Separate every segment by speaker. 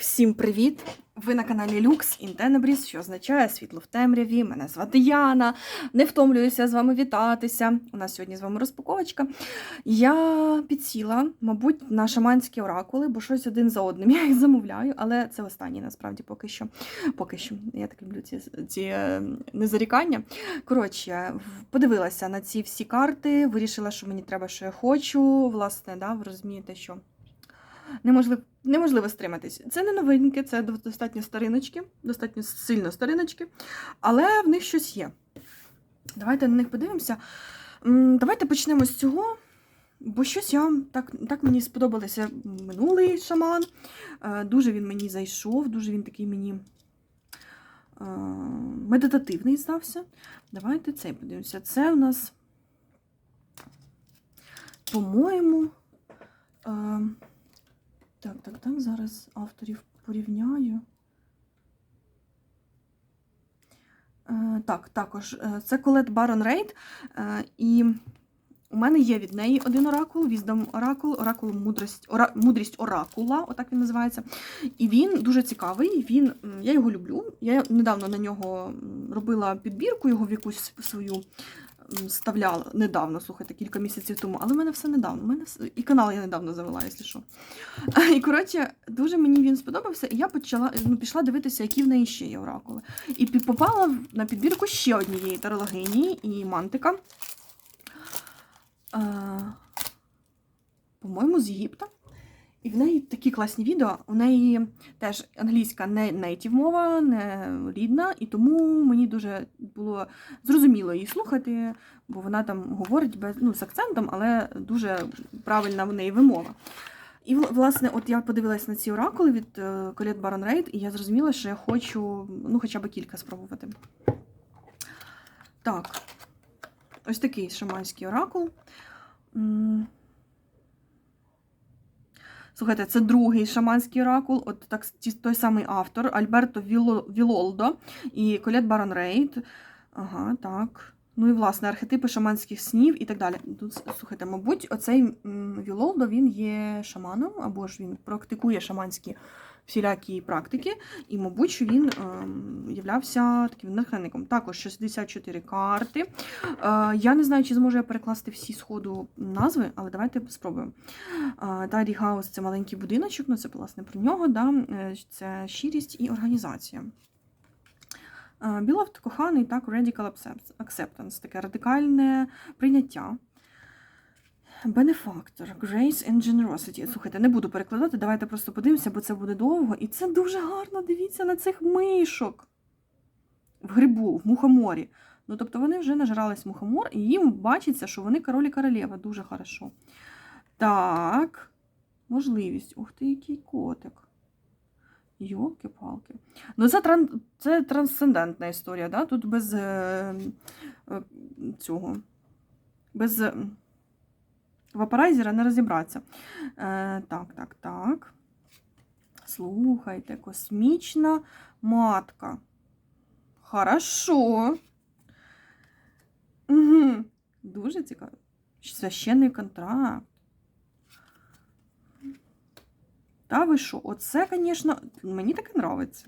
Speaker 1: Всім привіт! Ви на каналі Lux in Tenebris, що означає світло в темряві. Мене звати Яна. Не втомлююся з вами вітатися. У нас сьогодні з вами розпаковочка. Я підсіла, мабуть, на шаманські оракули, бо щось один за одним я їх замовляю, але це останні насправді поки що. Поки що. Я так люблю ці, ці е, незарікання. Коротше, подивилася на ці всі карти, вирішила, що мені треба, що я хочу. Власне, да, ви розумієте, що неможливо, неможливо стриматись. Це не новинки, це достатньо стариночки, достатньо сильно стариночки, але в них щось є. Давайте на них подивимося. Давайте почнемо з цього. Бо щось я так, так мені сподобалося минулий шаман. Е, Дуже він мені зайшов, дуже він такий мені е, медитативний здався. Давайте цей подивимося. Це у нас, по-моєму, е, так, так, так, зараз авторів порівняю. Е, так, також е, це Колет Барон Рейд. Е, і у мене є від неї один оракул, Віздом оракул, оракул мудрість, ора, мудрість оракула, отак він називається. І він дуже цікавий. Він, я його люблю. Я недавно на нього робила підбірку, його в якусь свою вставляла недавно, слухайте, кілька місяців тому, але в мене все недавно. У мене все... І канал я недавно завела, якщо що. І коротше, дуже мені він сподобався, і я почала ну, пішла дивитися, які в неї ще є оракули. І попала на підбірку ще однієї тарологині і мантика. Е, По-моєму, з Єгипта. І в неї такі класні відео. У неї теж англійська не нейтів мова, не рідна, і тому мені дуже було зрозуміло її слухати, бо вона там говорить без, ну, з акцентом, але дуже правильна в неї вимова. І власне, от я подивилась на ці оракули від Колет Барон Рейд, і я зрозуміла, що я хочу ну, хоча б кілька спробувати. Так, ось такий шаманський оракул. Слухайте, це другий шаманський оракул, от так той самий автор Альберто Вілолдо і Колет Барон Рейд. Ага, так. Ну і власне архетипи шаманських снів і так далі. Тут, слухайте, мабуть, оцей Вілолдо він є шаманом, або ж він практикує шаманські всілякі практики, і, мабуть, він ем, являвся таким натхненником. Також 64 карти. Е, я не знаю, чи зможу я перекласти всі сходу назви, але давайте спробуємо. Е, Дайрі Хаус це маленький будиночок, ну це власне про нього. Да? Е, Це щирість і організація. Білофт коханий, так, radical acceptance, таке радикальне прийняття. Бенефактор, Grace and Generosity. Слухайте, не буду перекладати, давайте просто подивимося, бо це буде довго. І це дуже гарно. Дивіться на цих мишок в грибу, в мухоморі. Ну, тобто вони вже нажрались мухомор, і їм бачиться, що вони король і королева. Дуже хорошо. Так, можливість. Ух ти, який котик. Йолки-палки. Ну, це, тран... це трансцендентна історія, да? Тут без е... е, цього. Без вапорайзера не розібратися. Е, так, так, так. Слухайте, космічна матка. Хорошо. Угу. Дуже цікаво. Священний контракт. Та ви що? Оце, звісно, мені таке нравиться.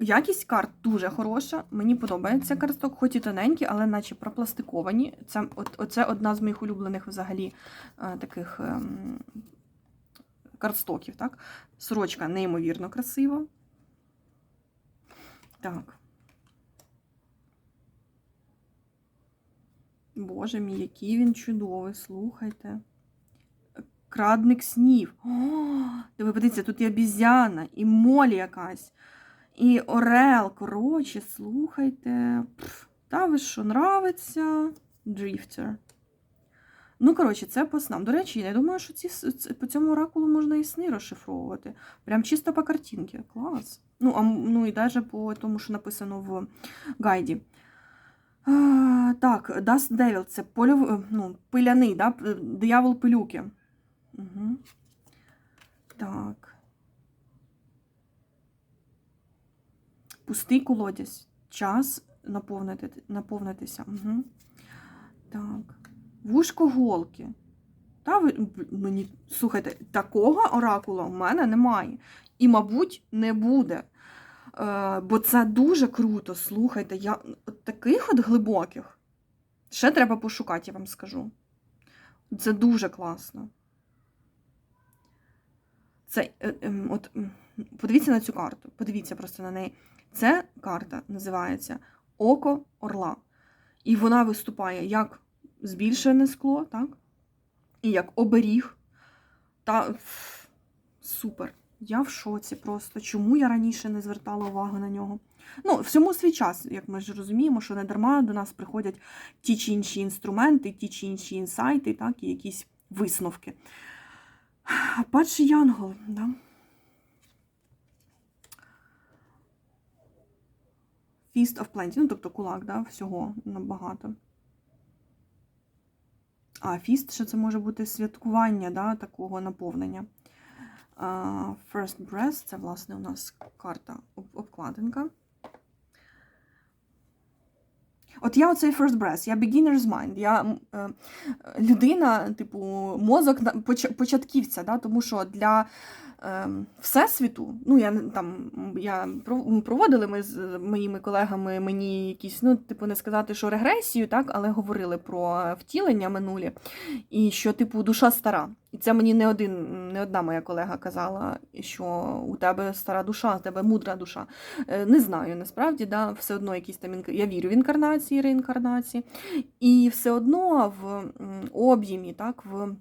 Speaker 1: Якість карт дуже хороша. Мені подобається карток, хоч і тоненькі, але наче пропластиковані. Це, оце одна з моїх улюблених взагалі е, таких ем, картстоків. Так? Сорочка неймовірно красива. Так. Боже мій, який він чудовий, слухайте. Крадник снів. О, диви, подивіться, тут і обізяна, і молі якась, і орел. Коротше, слухайте. Та ви що, нравиться? Дріфтер. Ну, коротше, це по снам. До речі, я думаю, що ці, по цьому оракулу можна і сни розшифровувати. Прям чисто по картинці. Клас. Ну, а, ну і навіть по тому, що написано в гайді. А, так, Dust Devil це польов, е, ну, пиляний, да? диявол пилюки. Угу. Так. Пустий колодязь. Час наповнити, наповнитися. Угу. Так. Вушко голки. Та ви мені слухайте, такого оракула в мене немає. І, мабуть, не буде. Е, бо це дуже круто. Слухайте, я от таких от глибоких. Ще треба пошукати, я вам скажу. Це дуже класно. Це, е, ем, от, подивіться на цю карту. Подивіться просто на неї. Це карта називається Око Орла. І вона виступає як збільшене скло, так? І як оберіг. Та супер. Я в шоці просто. Чому я раніше не звертала увагу на нього? Ну, всьому свій час, як ми ж розуміємо, що не дарма до нас приходять ті чи інші інструменти, ті чи інші інсайти, так, і якісь висновки. Падший Янгол, да? Feast of Plenty, ну, тобто кулак, да, всього набагато. А, фіст, що це може бути святкування, да, такого наповнення. First Breath, це, власне, у нас карта обкладинка. От я оцей first breath, я beginner's mind, я е, людина, типу, мозок початківця, да, тому що для всесвіту, ну я там я проводили ми з моїми колегами мені якісь, ну, типу, не сказати, що регресію, так, але говорили про втілення минулі, і що, типу, душа стара. І це мені не один, не одна моя колега казала, що у тебе стара душа, у тебе мудра душа. Е, Не знаю, насправді, да, все одно якісь там я вірю в інкарнації, реінкарнації, і все одно в об'ємі, так, в, ем,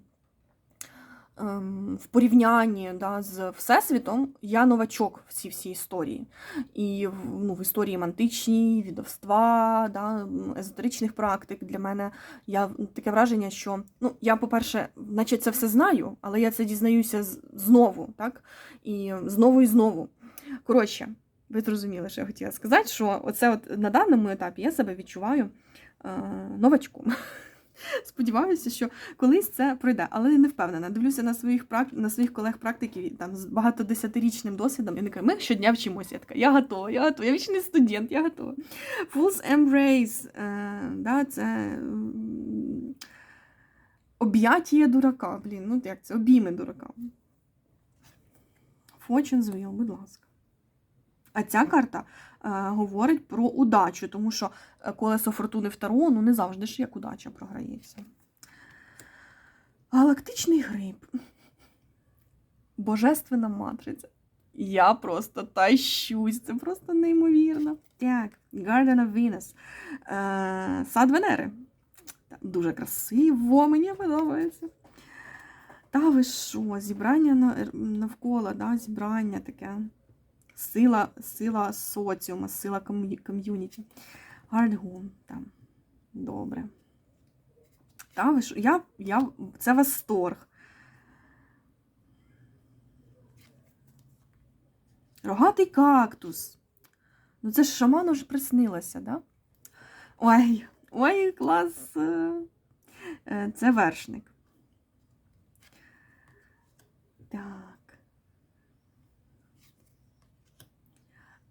Speaker 1: в порівнянні да, з Всесвітом я новачок в цій всій історії. І ну, в історії мантичній, відовства, да, езотеричних практик для мене я таке враження, що ну, я, по-перше, наче це все знаю, але я це дізнаюся знову, так? І знову і знову. Коротше, ви зрозуміли, що я хотіла сказати, що оце от на даному етапі я себе відчуваю е, новачком. Сподіваюся, що колись це пройде, але не впевнена. Дивлюся на своїх прак... на своїх колег-практиків там з багатодесятирічним досвідом. І не кажу, ми щодня вчимося. Я така, я готова, я готова, я вічний студент, я готова. Fool's Embrace, е, да, це об'яття дурака. Блін, ну як це? Обійми дурака. Fortune's Wheel, будь ласка. А ця карта говорить про удачу, тому що е, колесо фортуни в Таро, ну не завжди ж як удача програється. Галактичний гриб. Божественна матриця. Я просто тащусь, це просто неймовірно. Так, Garden of Venus. Е, Сад Венери. Дуже красиво, мені подобається. Та ви що, зібрання навколо, да, зібрання таке. Сила, сила соціума, сила ком'юніті. Гардгун там. Добре. Та ви що? Я, я, це восторг. Рогатий кактус. Ну це ж шаману ж приснилося, да? Ой, ой, клас. е, Це вершник. Так.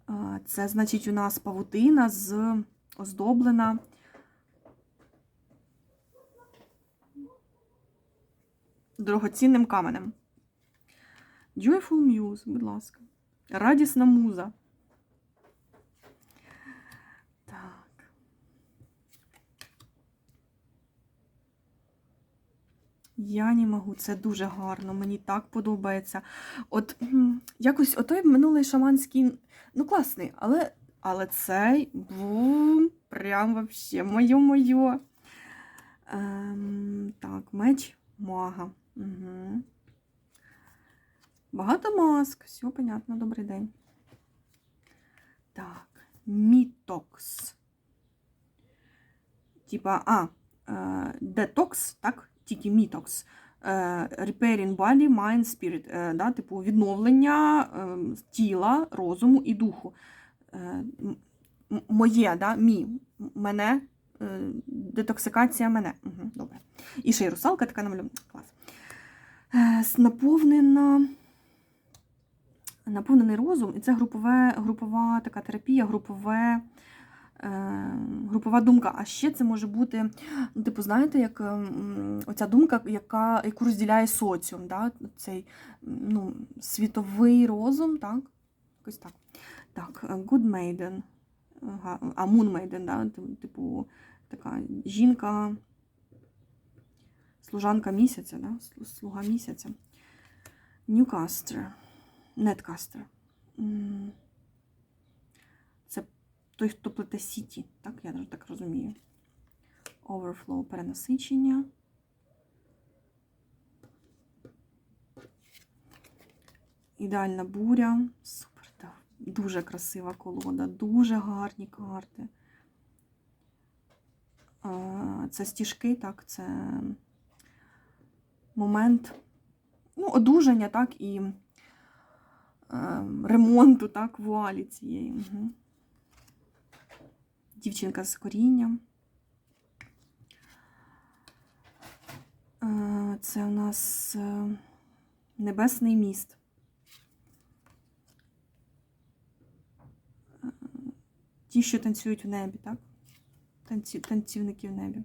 Speaker 1: А, Це, значить, у нас павутина з оздоблена. Дорогоцінним каменем. Joyful Muse, будь ласка. Радісна муза. Я не можу, це дуже гарно, мені так подобається. От якось отой минулий шаманський, ну класний, але, але цей бум, прям вообще моє-моє. Ем, так, меч мага. Угу. Багато маск, все понятно, добрий день. Так, мітокс. Типа, а, е, детокс, так, тільки мітокс. Е, Repairing body, mind, spirit, е, да, типу відновлення е, тіла, розуму і духу. Моє, да, мі, мене, детоксикація мене. Угу, добре. І ще й русалка така намалювана. Клас. Наповнена. Наповнений розум, і це групове, групова така терапія, групове групова думка. А ще це може бути, ну, типу, знаєте, як ем, оця думка, яка, яку розділяє соціум, да? цей ну, світовий розум, так? Якось так. Так, е, Good Maiden. А Moon Maiden, да? типу, така жінка, служанка місяця, да? слуга місяця. Newcaster. Netcaster. Той, хто плете сіті, так? Я так розумію. Overflow перенасичення. Ідеальна буря. Супер, так. Дуже красива колода, дуже гарні карти. Це стіжки, так, це момент ну, одужання, так, і е, ремонту, так, вуалі цієї. Угу. Дівчинка з корінням. Е, Це у нас е, небесний міст. Е, Ті, що танцюють в небі, так? Танці, танцівники в небі.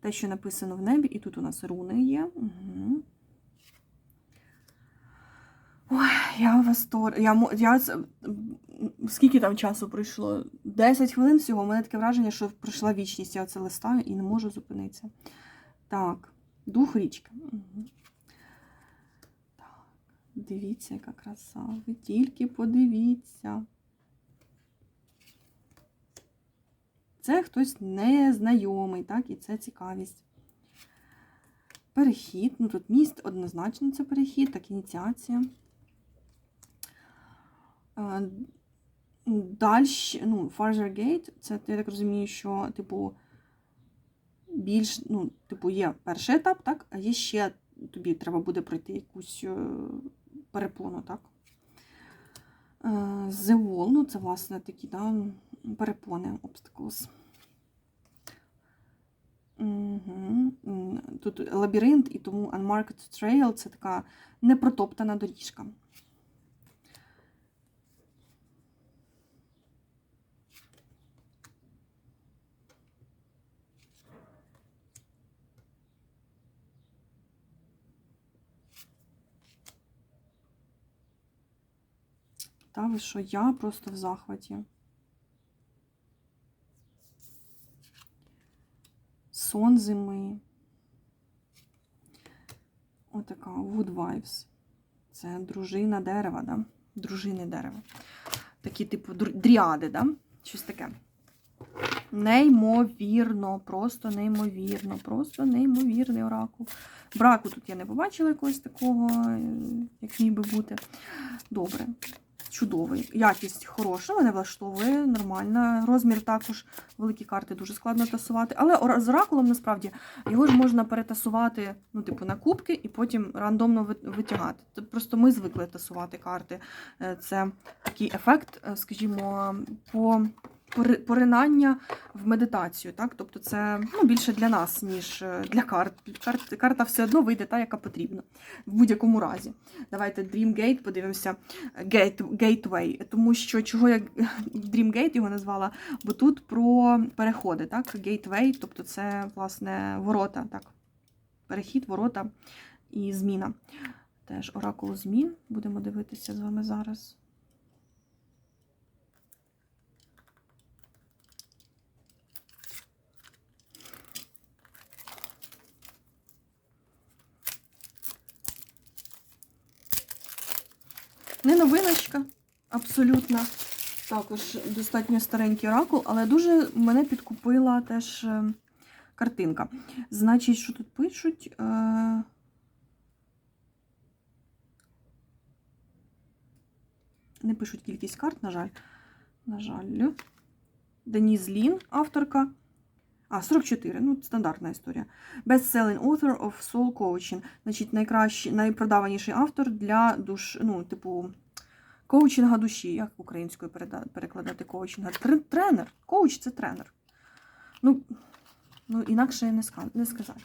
Speaker 1: Те, що написано в небі, і тут у нас руни є. Угу. Ой, я в восторг. Я, я, скільки там часу пройшло? 10 хвилин всього. У мене таке враження, що пройшла вічність. Я це листаю і не можу зупинитися. Так, дух річки. Так, дивіться, яка краса. Ви тільки подивіться. Це хтось незнайомий, так, і це цікавість. Перехід. Ну тут міст однозначно це перехід, так, ініціація. Далі, ну, Farther Gate, це я так розумію, що, типу, більш, ну, типу, є перший етап, так, а є ще тобі треба буде пройти якусь е, перепону, так. Е, The Wall, ну, це, власне, такі, да, перепони, obstacles. Угу. Тут лабіринт, і тому Unmarked Trail це така непротоптана доріжка. Та що, я просто в захваті. Сон зими. Отака Wood Vibes. Це дружина дерева, да? Дружини дерева. Такі, типу, дріади, да? Щось таке. Неймовірно, просто неймовірно, просто неймовірний оракул. Браку тут я не побачила якогось такого, е, як міг би бути. Добре. Чудовий. Якість хороша, мене влаштовує, нормальна. Розмір також великі карти дуже складно тасувати. Але з оракулом насправді його ж можна перетасувати ну, типу, на кубки і потім рандомно витягати. Просто ми звикли тасувати карти. Е, Це такий ефект, е, скажімо, по поринання в медитацію. Так? Тобто це ну, більше для нас, ніж е, для карт. карт. Карта все одно вийде та, яка потрібна в будь-якому разі. Давайте Dreamgate подивимося. Gate, Gateway, тому що чого я Dreamgate його назвала, бо тут про переходи, так? Gateway, тобто це, власне, ворота, так? Перехід, ворота і зміна. Теж оракул змін. Будемо дивитися з вами зараз. Не новиночка, абсолютно. Також достатньо старенький оракул, але дуже мене підкупила теж е, картинка. Значить, що тут пишуть? Е, Не пишуть кількість карт, на жаль. На жаль. Деніс Лін, авторка. А, 44, ну, стандартна історія. Best-selling author of soul coaching. Значить, найкращий, найпродаваніший автор для душ, ну, типу, коучинга душі. Як українською перекладати коучинга? Тренер. Коуч це тренер. Ну, ну інакше не, ска- не сказати.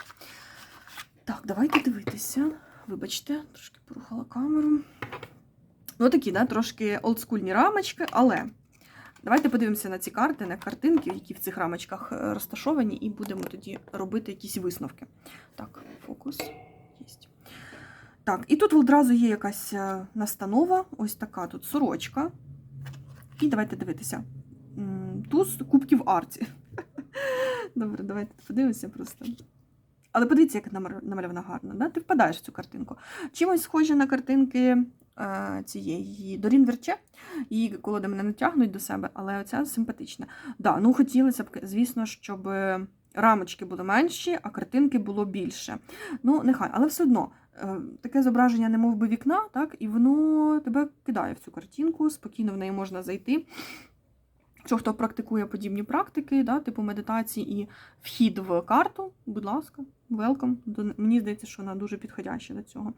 Speaker 1: Так, давайте дивитися. Вибачте, трошки порухала камеру. Ну, такі, да, трошки олдскульні рамочки, але Давайте подивимося на ці карти, на картинки, які в цих рамочках е, розташовані, і будемо тоді робити якісь висновки. Так, фокус. Єсть. Так, і тут одразу є якась е, настанова, ось така тут сорочка. І давайте дивитися. Туз кубків арці. Добре, давайте подивимося просто. Але подивіться, як намальована гарно. Да? Ти впадаєш в цю картинку. Чимось схоже на картинки цієї Дорін Верче. Її колоди мене не тягнуть до себе, але оця симпатична. Да, ну хотілося б, звісно, щоб рамочки були менші, а картинки було більше. Ну, нехай, але все одно. е, Таке зображення, не мов би вікна, так, і воно тебе кидає в цю картинку, спокійно в неї можна зайти. Якщо хто практикує подібні практики, да, типу медитації і вхід в карту, будь ласка, welcome. Мені здається, що вона дуже підходяща до цього.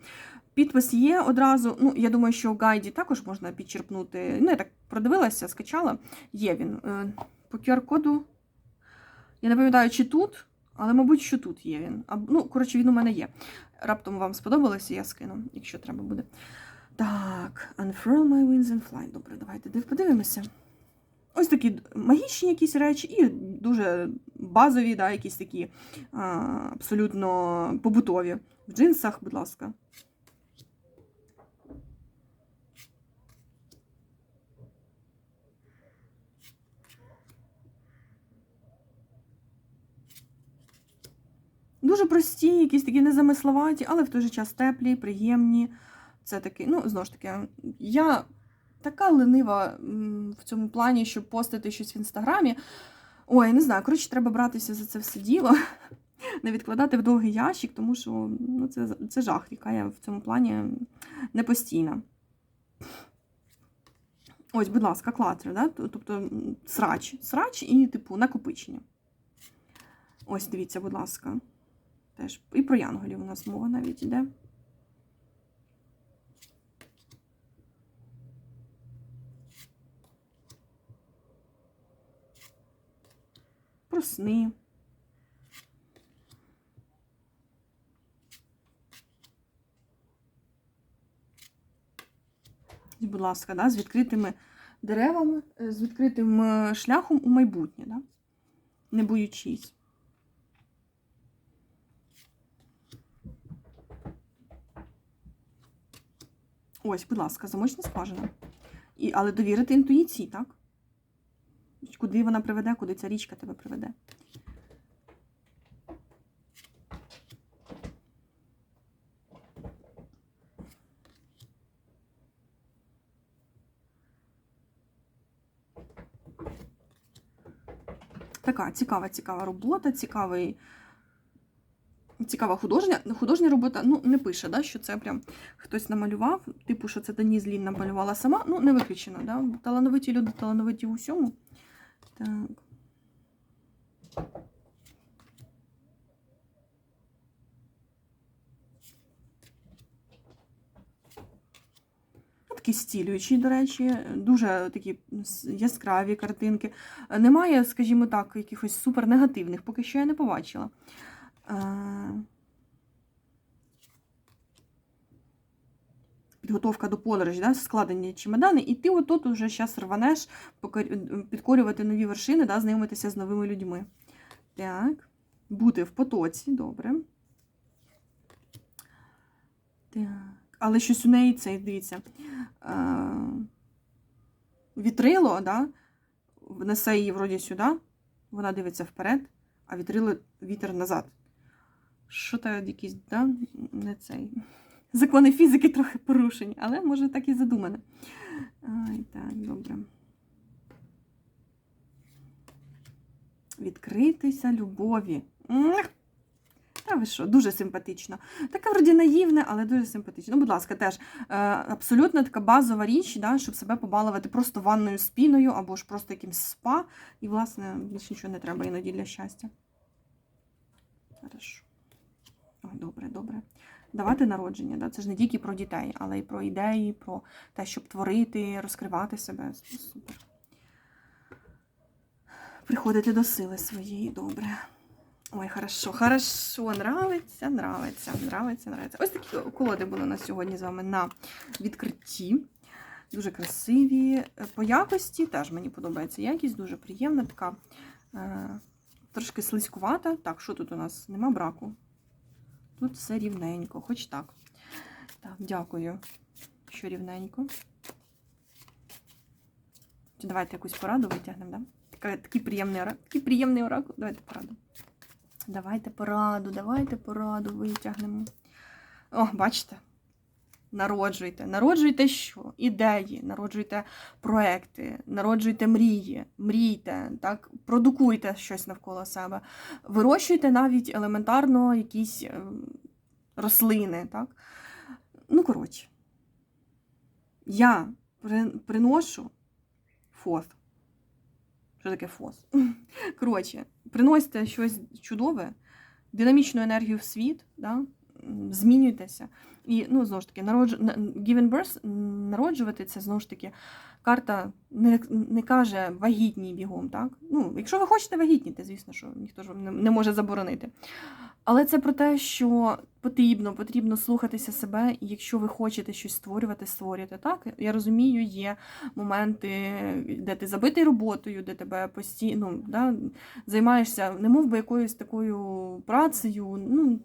Speaker 1: Підпис є одразу. Ну, я думаю, що в гайді також можна підчерпнути. Ну, я так продивилася, скачала. Є він. Е, По QR-коду. Я не пам'ятаю, чи тут, але, мабуть, що тут є він. Ну, коротше, він у мене є. Раптом вам сподобалося, я скину, якщо треба буде. Так, unfurl my wings and fly. Добре, давайте подивимося. Ось такі магічні якісь речі і дуже базові, да, якісь такі абсолютно побутові. В джинсах, будь ласка. Дуже прості, якісь такі незамисловаті, але в той же час теплі, приємні. Це таки, ну, знову ж таки, я така ленива в цьому плані, щоб постити щось в інстаграмі. Ой, не знаю, коротше, треба братися за це все діло, не відкладати в довгий ящик, тому що ну, це, це жах, яка я в цьому плані не постійна. Ось, будь ласка, клатер, да? тобто срач. Срач і, типу, накопичення. Ось, дивіться, будь ласка. Теж. І про янголів у нас мова навіть іде. Про сни. Будь ласка, да, з відкритими деревами, е, з відкритим е, шляхом у майбутнє, да? не боючись. Ось, будь ласка, замочна скважина. І, але довірити інтуїції, так? Куди вона приведе, куди ця річка тебе приведе. Така цікава, цікава робота, цікавий. Цікава художня. Художня робота ну, не пише, да, що це прям хтось намалював. Типу, що це Деніз Лін намалювала сама. Ну, не виключено, да? Талановиті люди, талановиті в усьому. Так. Такі стілюючі, до речі, дуже такі яскраві картинки. Е, Немає, скажімо так, якихось супернегативних, поки що я не побачила. Підготовка до подорожі, да, складені чемодани, і ти отут уже зараз рванеш підкорювати нові вершини, да, знайомитися з новими людьми. Так, бути в потоці, добре. Так. Але щось у неї це, дивіться, е, вітрило, да, несе її вроді сюди, вона дивиться вперед, а вітрило вітер назад. Що то якийсь, да, не цей. Закони фізики трохи порушені, але може так і задумане. Ай, так, добре. Відкритися любові. Та ви що, дуже симпатично. Таке вроді наївне, але дуже симпатично. Ну, будь ласка, теж е, абсолютно така базова річ, да, щоб себе побалувати просто ванною з піною або ж просто якимсь спа. І, власне, більше нічого не треба іноді для щастя. Хорошо. Ой, добре, добре. Давати народження, да? це ж не тільки про дітей, але й про ідеї, про те, щоб творити, розкривати себе. Супер. Приходити до сили своєї, добре. Ой, хорошо, хорошо, нравиться, нравиться, нравиться, нравиться. Ось такі колоди були у нас сьогодні з вами на відкритті. Дуже красиві. По якості теж мені подобається якість, дуже приємна, така е, трошки слизькувата. Так, що тут у нас? Нема браку. Тут все рівненько, хоч так. Так, дякую, що рівненько. Давайте якусь пораду витягнемо, да? Така, такий, приємний, такий приємний оракул. Давайте пораду. Давайте пораду, давайте пораду витягнемо. О, бачите? Народжуйте. Народжуйте що? Ідеї, народжуйте проекти, народжуйте мрії, мрійте, так? продукуйте щось навколо себе. Вирощуйте навіть елементарно якісь е, рослини. Так? Ну, коротше, я при, приношу фос. Що таке фос? Коротше, приносите щось чудове, динамічну енергію в світ, да? Змінюйтеся. І, ну, знову ж таки, народж... given birth, народжувати це знову ж таки карта не, не каже вагітній бігом. Так? Ну, якщо ви хочете вагітніти, звісно, що ніхто ж вам не, не може заборонити. Але це про те, що потрібно, потрібно слухатися себе, і якщо ви хочете щось створювати, створюйте. Так? Я розумію, є моменти, де ти забитий роботою, де тебе постійно ну, да, займаєшся, не мов би якоюсь такою працею. Ну,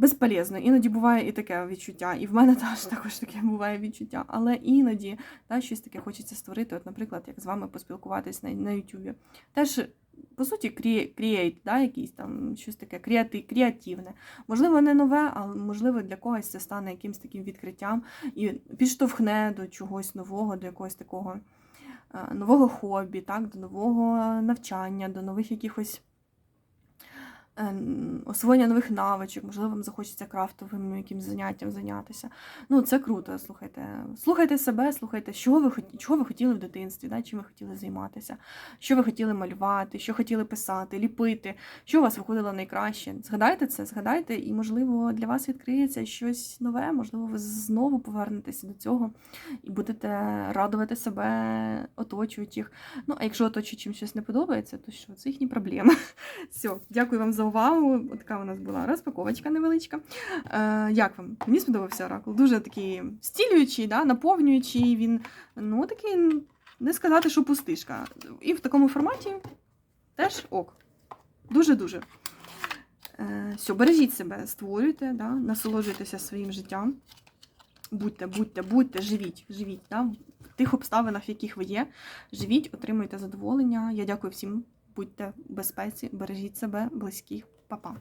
Speaker 1: Безполезно. Іноді буває і таке відчуття. І в мене теж також таке буває відчуття. Але іноді та, щось таке хочеться створити. От, наприклад, як з вами поспілкуватись на, на YouTube. Теж, по суті, крієйт, да, якийсь там щось таке креати, креативне. Можливо, не нове, але можливо для когось це стане якимось таким відкриттям і підштовхне до чогось нового, до якогось такого е, нового хобі, так, до нового навчання, до нових якихось освоєння нових навичок, можливо, вам захочеться крафтовим якимось заняттям зайнятися. Ну, це круто, слухайте. Слухайте себе, слухайте, що ви, чого ви хотіли в дитинстві, да? чим ви хотіли займатися, що ви хотіли малювати, що хотіли писати, ліпити, що у вас виходило найкраще. Згадайте це, згадайте, і, можливо, для вас відкриється щось нове, можливо, ви знову повернетеся до цього і будете радувати себе, оточуючих. Ну, а якщо оточуючим щось не подобається, то що це їхні проблеми. Все, дякую вам за увагу. Така у нас була розпаковочка невеличка. Е, як вам? Мені сподобався оракул. Дуже такий стілюючий, да, наповнюючий. Він ну такий, не сказати, що пустишка. І в такому форматі теж ок. Дуже-дуже. Е, все, бережіть себе, створюйте, да, насолоджуйтеся своїм життям. Будьте, будьте, будьте, живіть, живіть, да, в тих обставинах, в яких ви є. Живіть, отримуйте задоволення. Я дякую всім. Будьте в безпеці, бережіть себе, близьких, Па-па.